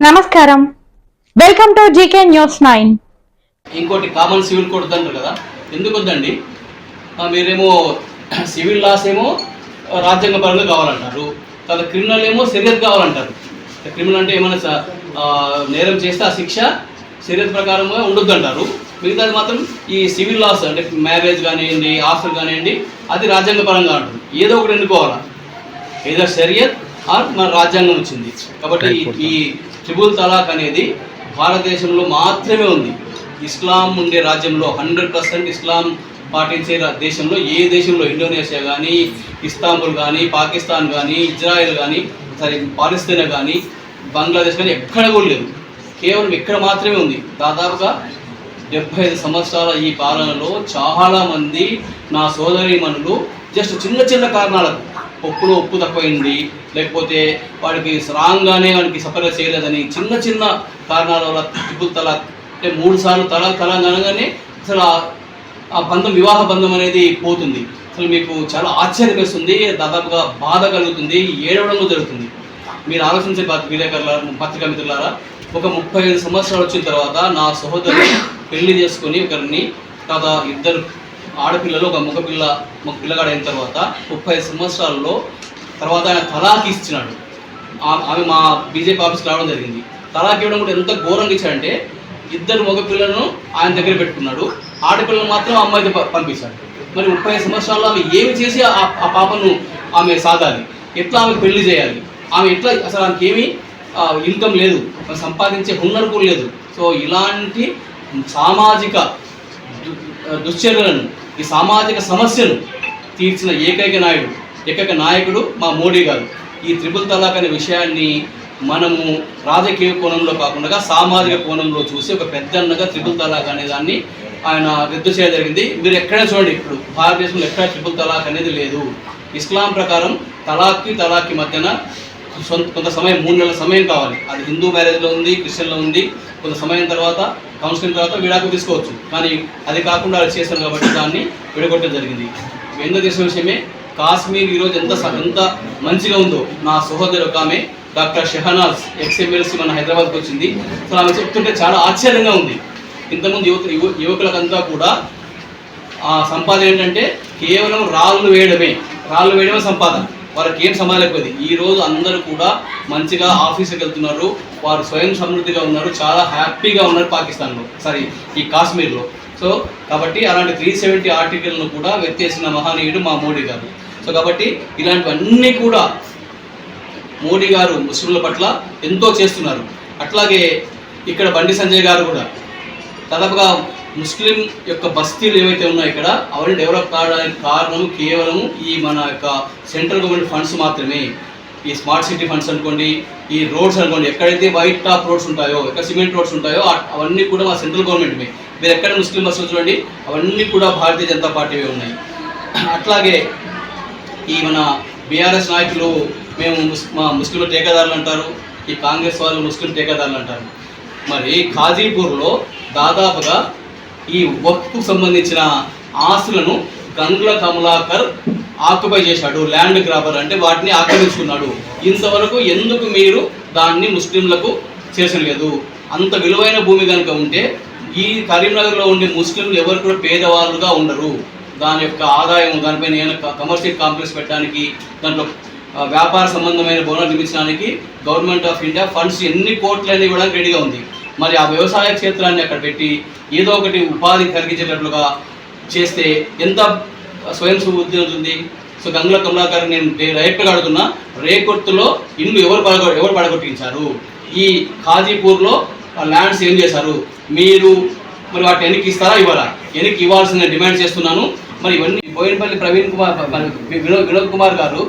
నమస్కారం. Welcome to G K news nine ఇంకోటి common civil code అంటారు కదా ఎందుకు వద్దండి మీరేమో సివిల్ లాస్ ఏమో రాజ్యాంగ రాజ్యాంగపరంగా కావాలంటారు తర్వాత క్రిమినల్ ఏమో శరీరత్ కావాలంటారు. క్రిమినల్ అంటే ఏమైనా నేరం చేస్తే ఆ శిక్ష శరీరత్ ప్రకారంగా ఉండొద్దు అంటారు మిగతాది మాత్రం ఈ సివిల్ లాస్ అంటే మ్యారేజ్ కానివ్వండి ఆస్తులు కానివ్వండి అది రాజ్యాంగపరంగా అంటారు. ఏదో ఒకటి ఎన్నుకోవాలా? ఏదో షరియత్ ఆర్ మన రాజ్యాంగం వచ్చింది. కాబట్టి ఈ ట్రిబుల్ తలాక్ అనేది భారతదేశంలో మాత్రమే ఉంది. ఇస్లాం ఉండే రాజ్యంలో హండ్రెడ్ పర్సెంట్ ఇస్లాం పాటించే దేశంలో ఏ దేశంలో ఇండోనేషియా కానీ ఇస్తాంబుల్ కానీ పాకిస్తాన్ కానీ ఇజ్రాయెల్ కానీ సరే పాలస్తీనా కానీ బంగ్లాదేశ్ కానీ ఎక్కడ కూడా లేదు. కేవలం ఇక్కడ మాత్రమే ఉంది. దాదాపుగా డెబ్బై ఐదు సంవత్సరాల ఈ పాలనలో చాలామంది నా సోదరీమణులు జస్ట్ చిన్న చిన్న కారణాలకు ఉప్పులో ఉప్పు తక్కువైంది. లేకపోతే వాడికి రాగానే వాడికి సపరేట్ చేయలేదని చిన్న చిన్న కారణాల వల్ల తిప్పుల తల అంటే మూడు సార్లు తల తల అనగానే అసలు ఆ- బంధం వివాహ బంధం అనేది పోతుంది. అసలు మీకు చాలా ఆశ్చర్యం వేస్తుంది దాదాపుగా బాధ కలుగుతుంది ఏడవడం జరుగుతుంది. మీరు ఆలోచించే విలేకరులారా పత్రికా మిత్రులారా ఒక ముప్పై ఐదు సంవత్సరాలు వచ్చిన తర్వాత నా సహోదరుని పెళ్ళి చేసుకొని ఒకరిని తర్వాత ఇద్దరు ఆడపిల్లలు ఒక మగపిల్ల మగ పిల్లగాడు అయిన తర్వాత ముప్పై ఐదు సంవత్సరాల్లో తర్వాత ఆయన తలాక్ ఇచ్చినాడు. ఆమె మా బీజేపీ ఆఫీస్కి రావడం జరిగింది. తలాక్ ఇవ్వడం కూడా ఎంత ఘోరంగా ఇచ్చాడంటే ఇద్దరు మగపిల్లలను ఆయన దగ్గర పెట్టుకున్నాడు. ఆడపిల్లలు మాత్రం అమ్మాయి ప- పంపించాడు. మరి ముప్పై సంవత్సరాల్లో ఆమె ఏమి చేసి ఆ ఆ పాపను ఆమె సాధాలి ఎట్లా ఆమె పెళ్ళి చేయాలి? ఆమె ఎట్లా అసలు ఆమెకి ఏమీ ఇన్కమ్ లేదు. ఆమె సంపాదించే హున్నర్ కూడా లేదు. సో ఇలాంటి సామాజిక దుశ్చర్యలను ఈ సామాజిక సమస్యను తీర్చిన ఏకైక నాయుడు ఏకైక నాయకుడు మా మోడీ గారు. ఈ త్రిపుల్ తలాక్ అనే విషయాన్ని మనము రాజకీయ కోణంలో కాకుండా సామాజిక కోణంలో చూసి ఒక పెద్దన్నగా త్రిపుల్ తలాక్ అనే దాన్ని ఆయన రద్దు చేయడం జరిగింది. మీరు ఎక్కడ చూడండి ఇప్పుడు భారతదేశంలో ఎక్కడ ట్రిపుల్ తలాక్ అనేది లేదు. ఇస్లాం ప్రకారం తలాక్కి తలాక్కి మధ్యన సొంత కొంత సమయం మూడు నెలల సమయం కావాలి. అది హిందూ మ్యారేజ్లో ఉంది క్రిస్టియన్లో ఉంది. కొంత సమయం తర్వాత కౌన్సిలింగ్ తర్వాత విడాకు తీసుకోవచ్చు. కానీ అది కాకుండా అది చేశారు కాబట్టి దాన్ని విడగొట్టడం జరిగింది. ఎందుకు చేసిన విషయమే కాశ్మీర్ ఈరోజు ఎంత ఎంత మంచిగా ఉందో నా సహోదరు ఒక ఆమె డాక్టర్ షెహనాజ్ ఎక్స్ఎమ్మెల్సీ మన హైదరాబాద్కి వచ్చింది. సో ఆమె చెప్తుంటే చాలా ఆశ్చర్యంగా ఉంది. ఇంతకుముందు యువత యువ యువకులకంతా కూడా ఆ సంపాదన ఏంటంటే కేవలం రాళ్ళు వేయడమే. రాళ్ళు వేయడమే సంపాదన. వాళ్ళకి ఏం సంపాదలేకపోయింది ఈ రోజు అందరూ కూడా మంచిగా ఆఫీస్కి వెళ్తున్నారు. వారు స్వయం సమృద్ధిగా ఉన్నారు. చాలా హ్యాపీగా ఉన్నారు పాకిస్తాన్లో. సారీ ఈ కాశ్మీర్లో. సో కాబట్టి అలాంటి త్రీ సెవెంటీ ఆర్టికల్ను కూడా వెత్తేసిన మహనీయుడు మా మోడీ గారు. సో కాబట్టి ఇలాంటివన్నీ కూడా మోడీ గారు ముస్లింల పట్ల ఎంతో చేస్తున్నారు. అట్లాగే ఇక్కడ బండి సంజయ్ గారు కూడా. దాదాపుగా ముస్లిం యొక్క బస్తీలు ఏవైతే ఉన్నాయో ఇక్కడ అవన్నీ డెవలప్ కావడానికి కారణం కేవలం ఈ మన యొక్క సెంట్రల్ గవర్నమెంట్ ఫండ్స్ మాత్రమే. ఈ స్మార్ట్ సిటీ ఫండ్స్ అనుకోండి ఈ రోడ్స్ అనుకోండి ఎక్కడైతే వైట్ టాప్ రోడ్స్ ఉంటాయో ఎక్కడ సిమెంట్ రోడ్స్ ఉంటాయో అవన్నీ కూడా మా సెంట్రల్ గవర్నమెంట్మే మీరు ఎక్కడ ముస్లిం బస్సులు చూడండి అవన్నీ కూడా భారతీయ జనతా పార్టీవే ఉన్నాయి. అట్లాగే ఈ మన బీఆర్ఎస్ నాయకులు మేము ముస్- మా ముస్లిం టేకాదారులు అంటారు ఈ కాంగ్రెస్ వాళ్ళు ముస్లిం టేకాదారులు అంటారు. మరి ఖాజీపూర్లో దాదాపుగా ఈ వక్కు సంబంధించిన ఆస్తులను గంగుల కమలాకర్ ఆక్యుపై చేశాడు ల్యాండ్ గ్రాబర్ అంటే వాటిని ఆక్రమించుకున్నాడు. ఇంతవరకు ఎందుకు మీరు దాన్ని ముస్లింలకు చేసలేదు అంత విలువైన భూమి కనుక ఉంటే ఈ కరీంనగర్లో ఉండే ముస్లింలు ఎవరు కూడా పేదవాళ్ళుగా ఉండరు. దాని యొక్క ఆదాయం దానిపైన ఏమైనా కమర్షియల్ కాంప్లెక్స్ పెట్టడానికి దాంట్లో వ్యాపార సంబంధమైన భవనాలు నిర్మించడానికి గవర్నమెంట్ ఆఫ్ ఇండియా ఫండ్స్ ఎన్ని కోట్లైనా ఇవ్వడానికి రెడీగా ఉంది. మరి ఆ వ్యవసాయ క్షేత్రాన్ని అక్కడ పెట్టి ఏదో ఒకటి ఉపాధి కలిగించేటట్లుగా చేస్తే ఎంత స్వయం సమృద్ధి ఉంటుంది సో గంగుల కమలాకర్ నేను రైట్గా అడుగుతున్నా రేకొత్తులో ఇల్లు ఎవరు పడగ ఎవరు పడగొట్టించారు? ఈ ఖాజీపూర్లో ల్యాండ్స్ ఏం చేశారు? మీరు మరి వాటి వెనక్కి ఇస్తారా ఇవ్వరా వెనక్కి ఇవ్వాల్సిన డిమాండ్ చేస్తున్నాను. మరి ఇవన్నీ బోయినపల్లి ప్రవీణ్ కుమార్ మరి వినోద్ వినోద్ కుమార్ గారు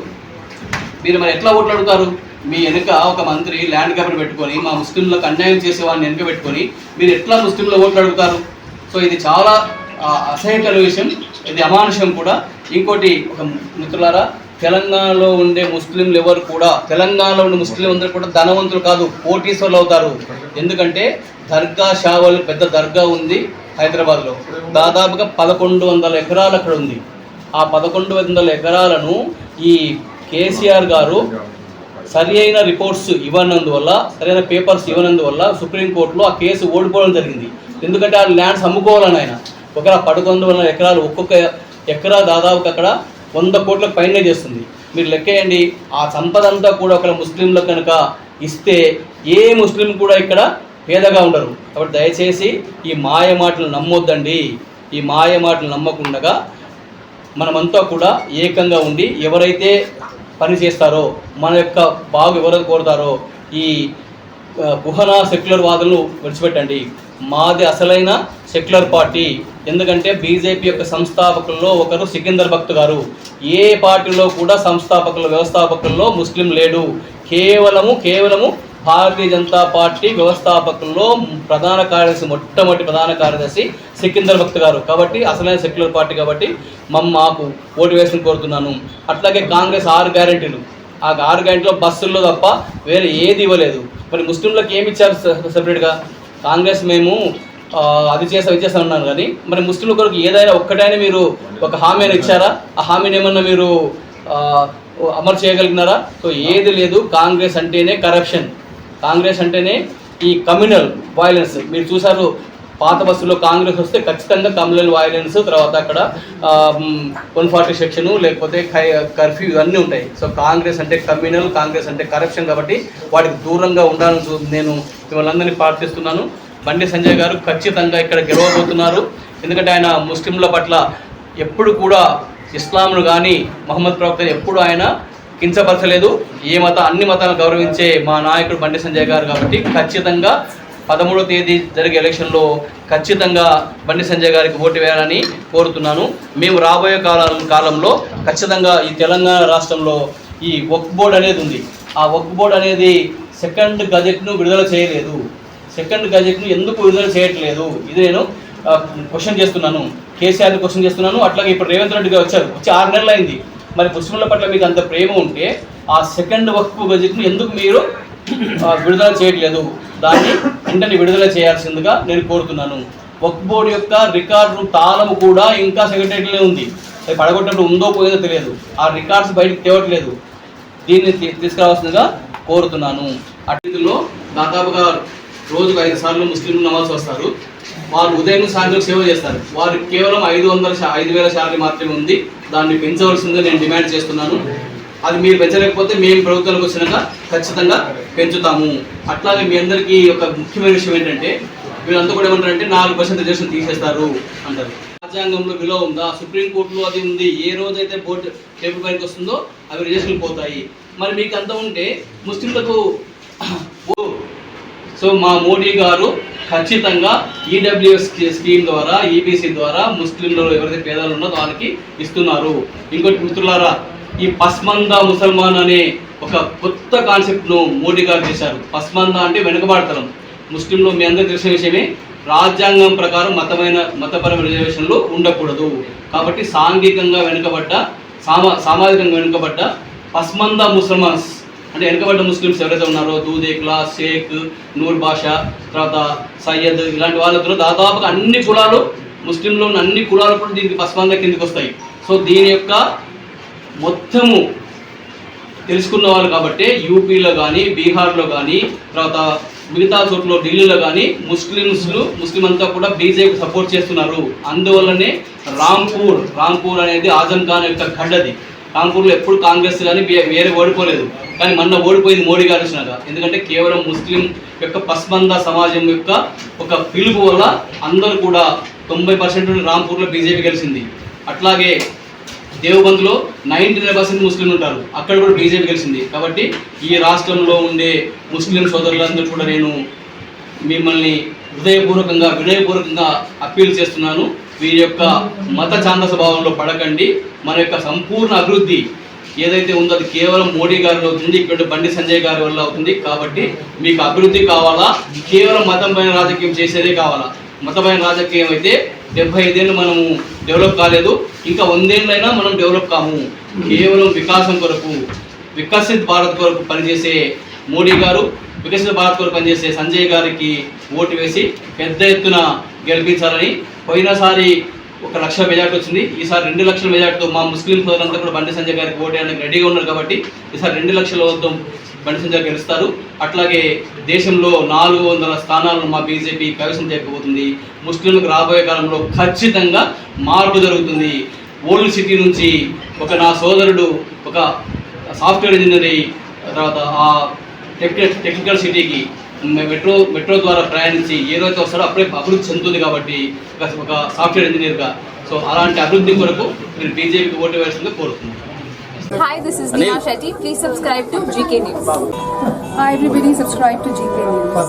మీరు మరి ఎట్లా ఓట్లాడుతారు మీ వెనుక ఒక మంత్రి ల్యాండ్ గ్రాబర్ పెట్టుకొని మా ముస్లింలకు అన్యాయం చేసే వాడిని వెనుక పెట్టుకొని మీరు ఎట్లా ముస్లింల ఓట్లు అడుగుతారు? సో ఇది చాలా అసహ్యకర విషయం. ఇది అమానుషం కూడా. ఇంకోటి ఒక మిత్రులారా తెలంగాణలో ఉండే ముస్లింలు ఎవరు కూడా తెలంగాణలో ఉండే ముస్లిం అందరూ కూడా ధనవంతులు కాదు కోటీశ్వర్లు అవుతారు. ఎందుకంటే దర్గా షావల్ పెద్ద దర్గా ఉంది హైదరాబాద్లో. దాదాపుగా పదకొండు వందల ఎకరాలు అక్కడ ఉంది. ఆ పదకొండు వందల ఎకరాలను ఈ కేసీఆర్ గారు సరి అయిన రిపోర్ట్స్ ఇవ్వనందువల్ల సరైన పేపర్స్ ఇవ్వనందువల్ల సుప్రీంకోర్టులో ఆ కేసు ఓడిపోవడం జరిగింది. ఎందుకంటే ఆ ల్యాండ్స్ అమ్ముకోవాలని ఆయన. ఒకవేళ పదకొండు వందల ఎకరాలు ఒక్కొక్క ఎకరా దాదాపు అక్కడ వంద కోట్లకు పైనే చేస్తుంది. మీరు లెక్కేయండి ఆ సంపద అంతా కూడా ఒక ముస్లింలకు కనుక ఇస్తే ఏ ముస్లిం కూడా ఇక్కడ పేదగా ఉండరు. కాబట్టి దయచేసి ఈ మాయ మాటలు నమ్మొద్దండి. ఈ మాయ మాటలు నమ్మకుండగా మనమంతా కూడా ఏకంగా ఉండి ఎవరైతే పని చేస్తారో మన యొక్క బాగు ఎవరు కోరుతారో ఈ గుహన సెక్యులర్ వాదులను విడిచిపెట్టండి. మాది అసలైన సెక్యులర్ పార్టీ. ఎందుకంటే బీజేపీ యొక్క సంస్థాపకుల్లో ఒకరు సికిందర్ భక్త్ గారు. ఏ పార్టీలో కూడా సంస్థాపకులు వ్యవస్థాపకుల్లో ముస్లిం లేడు. కేవలము కేవలము భారతీయ జనతా పార్టీ వ్యవస్థాపకుల్లో ప్రధాన కార్యదర్శి మొట్టమొదటి ప్రధాన కార్యదర్శి సికిందర్ భక్త్ గారు. కాబట్టి అసలైన సెక్యులర్ పార్టీ కాబట్టి మమ్మ మాకు ఓటు వేసుకుని కోరుతున్నాను. అట్లాగే కాంగ్రెస్ ఆరు గ్యారెంటీలు. ఆ ఆరు గ్యారెంటీలో బస్సుల్లో తప్ప వేరే ఏది ఇవ్వలేదు. మరి ముస్లింలకు ఏమి ఇచ్చారు స- సెపరేట్గా? కాంగ్రెస్ మేము అది చేసాం ఇది చేస్తాం అన్నాను కానీ మరి ముస్లింల కొరకు ఏదైనా ఒక్కటైనా మీరు ఒక హామీని ఇచ్చారా? ఆ హామీని ఏమన్నా మీరు అమలు చేయగలిగినారా? సో ఏది లేదు. కాంగ్రెస్ అంటేనే కరప్షన్ కాంగ్రెస్ అంటేనే ఈ కమ్యూనల్ వైలెన్స్ మీరు చూసారు పాత బస్సులో కాంగ్రెస్ వస్తే ఖచ్చితంగా కమ్యూనల్ వైలెన్స్ తర్వాత అక్కడ వన్ ఫార్టీ సెక్షన్ లేకపోతే కర్ఫ్యూ ఇవన్నీ ఉంటాయి. సో కాంగ్రెస్ అంటే కమ్యూనల్ కాంగ్రెస్ అంటే కరప్షన్ కాబట్టి వాటికి దూరంగా ఉండాలని చూ- నేను మిమ్మల్ని అందరినీ ప్రార్థిస్తున్నాను. బండి సంజయ్ గారు ఖచ్చితంగా ఇక్కడ గెలవబోతున్నారు. ఎందుకంటే ఆయన ముస్లింల పట్ల ఎప్పుడు కూడా ఇస్లాంను కానీ మహమ్మద్ ప్రవక్త ఎప్పుడు ఆయన కించపరచలేదు. ఏ మత అన్ని మతాలను గౌరవించే మా నాయకుడు బండి సంజయ్ గారు కాబట్టి ఖచ్చితంగా పదమూడవ తేదీ జరిగే ఎలక్షన్లో ఖచ్చితంగా బండి సంజయ్ గారికి ఓటు వేయాలని కోరుతున్నాను. మేము రాబోయే కాలం కాలంలో ఖచ్చితంగా ఈ తెలంగాణ రాష్ట్రంలో ఈ వక్ బోర్డ్ అనేది ఉంది. ఆ వక్ బోర్డ్ అనేది సెకండ్ గజెట్ను విడుదల చేయలేదు. సెకండ్ గజెట్ను ఎందుకు విడుదల చేయట్లేదు? ఇది నేను క్వశ్చన్ చేస్తున్నాను. కేసీఆర్ని క్వశ్చన్ చేస్తున్నాను. అట్లాగే ఇప్పుడు రేవంత్ రెడ్డి గారు వచ్చారు. వచ్చి ఆరు నెలలు అయింది మరి ముస్లింల పట్ల మీకు అంత ప్రేమ ఉంటే ఆ సెకండ్ వక్ఫ్ బడ్జెట్ను ఎందుకు మీరు విడుదల చేయట్లేదు? దాన్ని వెంటనే విడుదల చేయాల్సిందిగా నేను కోరుతున్నాను. వక్ఫ్ బోర్డు యొక్క రికార్డు తాళము కూడా ఇంకా సెక్రటరీలో ఉంది. అది పడగొట్టినట్టు ఉందో పోయిందో తెలియదు. ఆ రికార్డ్స్ బయటకు తేవట్లేదు. దీన్ని తీసుకురావాల్సిందిగా కోరుతున్నాను. అతిథుల్లో దాదాపుగా రోజుకు ఐదు సార్లు ముస్లింలు నమాజ్ వస్తారు. వారు ఉదయం సాయంత్రం సేవ చేస్తారు. వారికి కేవలం ఐదు వందల ఐదు వేల శాలరీ మాత్రమే ఉంది. దాన్ని పెంచవలసిందే నేను డిమాండ్ చేస్తున్నాను. అది మీరు పెంచలేకపోతే మేము ప్రభుత్వానికి వచ్చినాక ఖచ్చితంగా పెంచుతాము. అట్లాగే మీ అందరికీ ఒక ముఖ్యమైన విషయం ఏంటంటే వీళ్ళంతా కూడా ఏమంటారంటే నాలుగు పర్సెంట్ రిజర్వేషన్ తీసేస్తారు అంటారు. రాజ్యాంగంలో విలువ ఉందా? సుప్రీంకోర్టులో అది ఉంది. ఏ రోజైతే బోర్డు టేబుల్ పైకి వస్తుందో అవి రిజర్వేషన్లు పోతాయి. మరి మీకు అంత ఉంటే ముస్లింలకు సో మా మోడీ గారు ఖచ్చితంగా ఈడబ్ల్యూఎస్ స్కీమ్ ద్వారా ఈబీసీ ద్వారా ముస్లింలు ఎవరైతే పేదలు ఉన్నదో వాళ్ళకి ఇస్తున్నారు. ఇంకోటి మిత్రులారా ఈ పస్మంద ముసల్మాన్ అనే ఒక కొత్త కాన్సెప్ట్ను మోడీ గారు చేశారు. పస్మంద అంటే వెనుకబాడతలం ముస్లింలు మీ అందరికీ తెలిసిన విషయమే రాజ్యాంగం ప్రకారం మతమైన మతపరమైన రిజర్వేషన్లు ఉండకూడదు. కాబట్టి సాంఘికంగా వెనుకబడ్డ సామా సామాజికంగా వెనుకబడ్డ పస్మంద ముసల్మాన్స్ అంటే వెనుకబడ్డ ముస్లిమ్స్ ఎవరైతే ఉన్నారో దూదేక్లా షేక్ నూర్ బాషా తర్వాత సయ్యద్ ఇలాంటి వాళ్ళతో దాదాపుగా అన్ని కులాలు ముస్లింలో ఉన్న అన్ని కులాలు కూడా దీనికి పస్మంద కిందకి వస్తాయి. సో దీని యొక్క మొత్తము తెలుసుకున్న వాళ్ళు కాబట్టి యూపీలో కానీ బీహార్లో కానీ తర్వాత మిగతా చోట్ల ఢిల్లీలో కానీ ముస్లిమ్స్లు ముస్లిం అంతా కూడా బీజేపీ సపోర్ట్ చేస్తున్నారు. అందువల్లనే రాంపూర్ రాంపూర్ అనేది ఆజం ఖాన్ యొక్క గడ్డది. రాంపూర్లో ఎప్పుడు కాంగ్రెస్ కానీ వే- వేరే ఓడిపోలేదు. కానీ మొన్న ఓడిపోయింది మోడీ గారు వచ్చినాక. ఎందుకంటే కేవలం ముస్లిం యొక్క పస్మంద సమాజం యొక్క ఒక పిలుపు వల్ల అందరూ కూడా తొంభై పర్సెంట్ రాంపూర్లో బీజేపీ గెలిచింది. అట్లాగే దేవబంద్లో నైంటీ నైన్ పర్సెంట్ ముస్లింలు ఉంటారు. అక్కడ కూడా బీజేపీ గెలిచింది. కాబట్టి ఈ రాష్ట్రంలో ఉండే ముస్లిం సోదరులందరూ కూడా నేను మిమ్మల్ని హృదయపూర్వకంగా వినయపూర్వకంగా అప్పీల్ చేస్తున్నాను. మీ యొక్క మత ఛాంద స్వభావంలో పడకండి. మన యొక్క సంపూర్ణ అభివృద్ధి ఏదైతే ఉందో అది కేవలం మోడీ గారిలో అవుతుంది ఇక్కడ బండి సంజయ్ గారి వల్ల అవుతుంది. కాబట్టి మీకు అభివృద్ధి కావాలా? కేవలం మతంపైన రాజకీయం చేసేదే కావాలా? మతమైన రాజకీయం అయితే డెబ్బై ఐదేళ్ళు మనము డెవలప్ కాలేదు. ఇంకా వందేళ్ళైనా మనం డెవలప్ కాము. కేవలం వికాసం కొరకు వికసిత్ భారత్ కొరకు పనిచేసే మోడీ గారు వికసిత భారత్ కొరకు పనిచేసే సంజయ్ గారికి ఓటు వేసి పెద్ద ఎత్తున గెలిపించాలని పోయినసారి ఒక లక్ష మెజార్టీ వచ్చింది. ఈసారి రెండు లక్షల మెజార్టీతో మా ముస్లిం సోదరులంతా కూడా బండి సంజయ్ గారికి ఓటు వేయడానికి రెడీగా ఉన్నారు కాబట్టి ఈసారి రెండు లక్షల వద్ద బండి సంజయ్ గెలుస్తారు. అట్లాగే దేశంలో నాలుగు వందల స్థానాలను మా బీజేపీ కైవసం చేయకపోతుంది. ముస్లింలకు రాబోయే కాలంలో ఖచ్చితంగా మార్పు జరుగుతుంది. ఓల్డ్ సిటీ నుంచి ఒక నా సోదరుడు ఒక సాఫ్ట్వేర్ ఇంజనీర్ తర్వాత ఆ టెక్నికల్ టెక్నికల్ సిటీకి మెట్రో మెట్రో ద్వారా ప్రయాణించి ఏదైతే వస్తాడో అప్పుడే అభివృద్ధి చెందుతుంది కాబట్టి ఒక- సాఫ్ట్వేర్ ఇంజనీర్గా సో అలాంటి అభివృద్ధి కొరకు మీరు బీజేపీకి ఓటు వేయాల్సిందిగా కోరుతున్నాను Hi, this is Neha Shetty. Please subscribe to GK News. Hi everybody, subscribe to GK News.